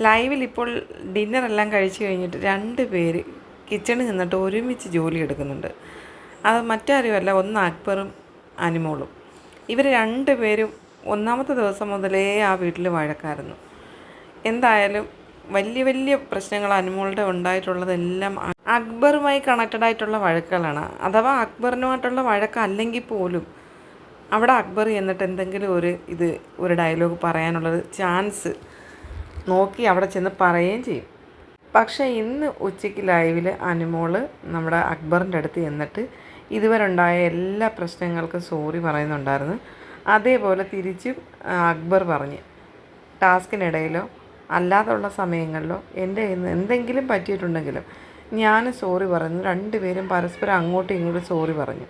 ലൈവിൽ ഇപ്പോൾ ഡിന്നറെല്ലാം കഴിച്ചു കഴിഞ്ഞിട്ട് രണ്ട് പേര് കിച്ചണിൽ നിന്നിട്ട് ഒരുമിച്ച് ജോലി എടുക്കുന്നുണ്ട്. അത് മറ്റാരുമല്ല ഒന്ന് അക്ബറും അനിമോളും. ഇവർ രണ്ട് പേരും ഒന്നാമത്തെ ദിവസം മുതലേ ആ വീട്ടിൽ വഴക്കായിരുന്നു എന്തായാലും വലിയ വലിയ പ്രശ്നങ്ങൾ അനുമോളുടെ ഉണ്ടായിട്ടുള്ളതെല്ലാം അക്ബറുമായി കണക്റ്റഡ് ആയിട്ടുള്ള വഴക്കുകളാണ്. അഥവാ അക്ബറിനുമായിട്ടുള്ള വഴക്കല്ലെങ്കിൽ പോലും അവിടെ അക്ബർ എന്നിട്ട് എന്തെങ്കിലും ഒരു ഇത് ഒരു ഡയലോഗ് പറയാനുള്ളൊരു ചാൻസ് നോക്കി അവിടെ ചെന്ന് പറയുകയും ചെയ്യും. പക്ഷേ ഇന്ന് ഉച്ചയ്ക്ക് ലൈവിൽ അനുമോൾ നമ്മുടെ അക്ബറിന്റെ അടുത്ത് ചെന്നിട്ട് ഇതുവരെ ഉണ്ടായ എല്ലാ പ്രശ്നങ്ങൾക്കും സോറി പറയുന്നുണ്ടായിരുന്നു. അതേപോലെ തിരിച്ചും അക്ബർ പറഞ്ഞ്. ടാസ്കിനിടയിലോ അല്ലാതുള്ള സമയങ്ങളിലോ എന്റെ എന്തെങ്കിലും പറ്റിയിട്ടുണ്ടെങ്കിലും ഞാൻ സോറി പറഞ്ഞു. രണ്ടുപേരും പരസ്പരം അങ്ങോട്ടും ഇങ്ങോട്ടും സോറി പറഞ്ഞു.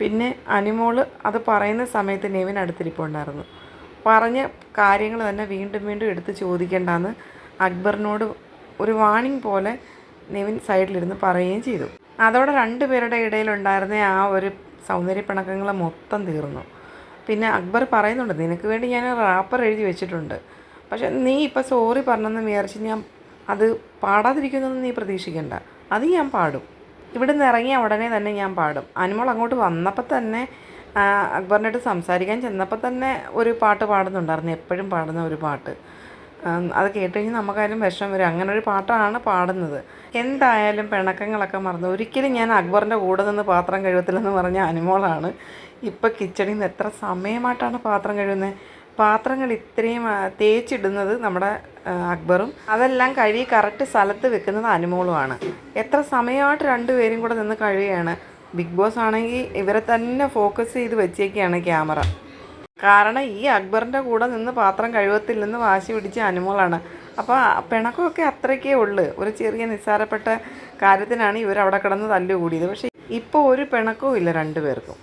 പിന്നെ അനിമോൾ അത് പറയുന്ന സമയത്ത് നെവിൻ അടുത്തിരിപ്പുണ്ടായിരുന്നു. പറഞ്ഞ കാര്യങ്ങൾ തന്നെ വീണ്ടും വീണ്ടും എടുത്ത് ചോദിക്കേണ്ടെന്ന് അക്ബറിനോട് ഒരു വാണിംഗ് പോലെ നിവിൻ സൈഡിലിരുന്ന് പറയുകയും ചെയ്തു. അതോടെ രണ്ടുപേരുടെ ഇടയിലുണ്ടായിരുന്ന ആ ഒരു സൗന്ദര്യ പിണക്കങ്ങൾ മൊത്തം തീർന്നു. പിന്നെ അക്ബർ പറയുന്നുണ്ട് നിനക്ക് വേണ്ടി ഞാൻ റാപ്പർ എഴുതി വെച്ചിട്ടുണ്ട്. പക്ഷെ നീ ഇപ്പം സോറി പറഞ്ഞെന്ന് വിചാരിച്ച് ഞാൻ അത് പാടാതിരിക്കുന്നതെന്ന് നീ പ്രതീക്ഷിക്കണ്ട. അത് ഞാൻ പാടും. ഇവിടുന്ന് ഇറങ്ങിയ ഉടനെ തന്നെ ഞാൻ പാടും. അനുമോൾ അങ്ങോട്ട് വന്നപ്പോൾ തന്നെ അടുത്ത് സംസാരിക്കാൻ ചെന്നപ്പോൾ തന്നെ ഒരു പാട്ട് പാടുന്നുണ്ടായിരുന്നു. എപ്പോഴും പാടുന്ന ഒരു പാട്ട്. അത് കേട്ട് കഴിഞ്ഞാൽ നമുക്കായാലും വിഷം വരും. അങ്ങനെ ഒരു പാട്ടാണ് പാടുന്നത്. എന്തായാലും പിണക്കങ്ങളൊക്കെ മറന്നു. ഒരിക്കലും ഞാൻ അക്ബറിന്റെ കൂടെ നിന്ന് പാത്രം കഴുകത്തില്ലെന്ന് പറഞ്ഞ അനുമോളാണ്. ഇപ്പോൾ കിച്ചണിൽ നിന്ന് എത്ര സമയമായിട്ടാണ് പാത്രം കഴുകുന്നത് പാത്രങ്ങൾ ഇത്രയും തേച്ചിടുന്നത് നമ്മുടെ അക്ബറും. അതെല്ലാം കഴുകി കറക്റ്റ് സ്ഥലത്ത് വെക്കുന്നത് അനുമോളുമാണ് എത്ര സമയമായിട്ട് രണ്ടുപേരും കൂടെ നിന്ന് കഴുകുകയാണ്. ബിഗ് ബോസ് ആണെങ്കിൽ ഇവരെ തന്നെ ഫോക്കസ് ചെയ്ത് വെച്ചേക്കാണ് ക്യാമറ. കാരണം ഈ അക്ബറിന്റെ കൂടെ നിന്ന് പാത്രം കഴുകത്തില്ലെന്ന് വാശി പിടിച്ച അനുമോളാണ്. അപ്പോൾ പിണക്കമൊക്കെ അത്രയ്ക്കേ ഉള്ളു. ഒരു ചെറിയ നിസ്സാരപ്പെട്ട കാര്യത്തിനാണ് ഇവർ അവിടെ കിടന്ന് തല്ലുകൂടിയത്. പക്ഷേ ഇപ്പോൾ ഒരു പിണക്കവും ഇല്ല രണ്ടുപേർക്കും.